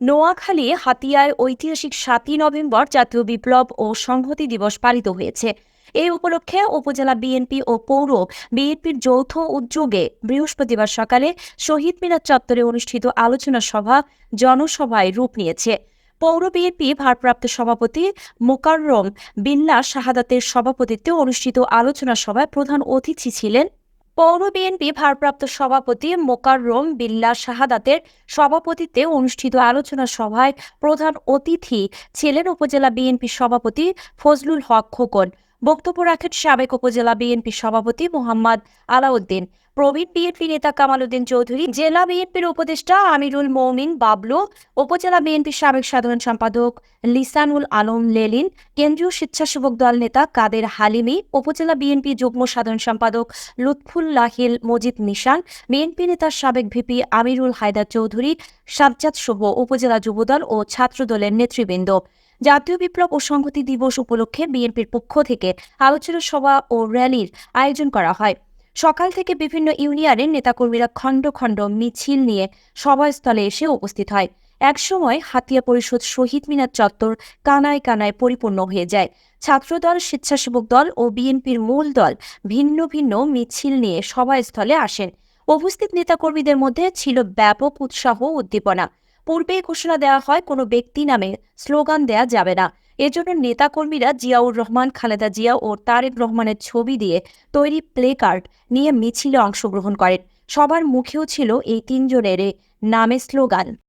নোয়াখালী হাতিয়ায় ঐতিহাসিক সাতই নভেম্বর জাতীয় বিপ্লব ও সংহতি দিবস পালিত হয়েছে। এই উপলক্ষে উপজেলা বিএনপি ও পৌর বিএনপির যৌথ উদ্যোগে বৃহস্পতিবার সকালে শহীদ মিনার চত্বরে অনুষ্ঠিত আলোচনা সভা জনসভায় রূপ নিয়েছে। পৌর বিএনপি ভারপ্রাপ্ত সভাপতি মোকাররম বিল্লা শাহাদাতের সভাপতিত্বে অনুষ্ঠিত আলোচনা সভায় প্রধান অতিথি ছিলেন পৌর বিএনপি ভারপ্রাপ্ত সভাপতি মোকাররম বিল্লা শাহাদাতের সভাপতিত্বে অনুষ্ঠিত আলোচনা সভায় প্রধান অতিথি ছিলেন উপজেলা বিএনপি সভাপতি ফজলুল হক খোকন। বক্তব্য রাখেন সাবেক উপজেলা বিএনপি সভাপতি মোহাম্মদ আলাউদ্দিন। প্রবীণ বিএনপি নেতা কামাল উদ্দিন চৌধুরী, জেলা বিএনপির উপদেষ্টা আমিরুল মৌমিন বাবলু, উপজেলা বিএনপির সাবেক সাধারণ সম্পাদক লিসানুল আলম লেলিন, কেন্দ্রীয় স্বেচ্ছাসেবক দল নেতা কাদের হালিমি, উপজেলা বিএনপি যুগ্ম সাধারণ সম্পাদক লুৎফুল্লাহিল মজিদ নিশান, বিএনপি নেতার সাবেক ভিপি আমিরুল হায়দার চৌধুরী, সাজ্জাদ সহ উপজেলা যুবদল ও ছাত্রদলের নেতৃবৃন্দ। জাতীয় বিপ্লব ও সংহতি দিবস উপলক্ষে বিএনপির পক্ষ থেকে আলোচনা সভা ও র্যালির আয়োজন করা হয়। সকাল থেকে বিভিন্ন ইউনিয়নের নেতাকর্মীরা খণ্ড খণ্ড মিছিল নিয়ে সভাস্থলে এসে উপস্থিত হয়। একসময় হাতিয়া পরিষদ শহীদ মিনার চত্বর কানায় কানায় পরিপূর্ণ হয়ে যায়। ছাত্রদল, স্বেচ্ছাসেবক দল ও বিএনপির মূল দল ভিন্ন ভিন্ন মিছিল নিয়ে সভাস্থলে আসেন। উপস্থিত নেতাকর্মীদের মধ্যে ছিল ব্যাপক উৎসাহ উদ্দীপনা। পূর্বেই ঘোষণা দেওয়া হয়, কোনো ব্যক্তি নামে স্লোগান দেয়া যাবে না। এজন্য নেতাকর্মীরা জিয়াউর রহমান, খালেদা জিয়া ও তারেক রহমানের ছবি দিয়ে তৈরি প্লে কার্ড নিয়ে মিছিলে অংশগ্রহণ করেন। সবার মুখেও ছিল এই তিনজনের নামে স্লোগান।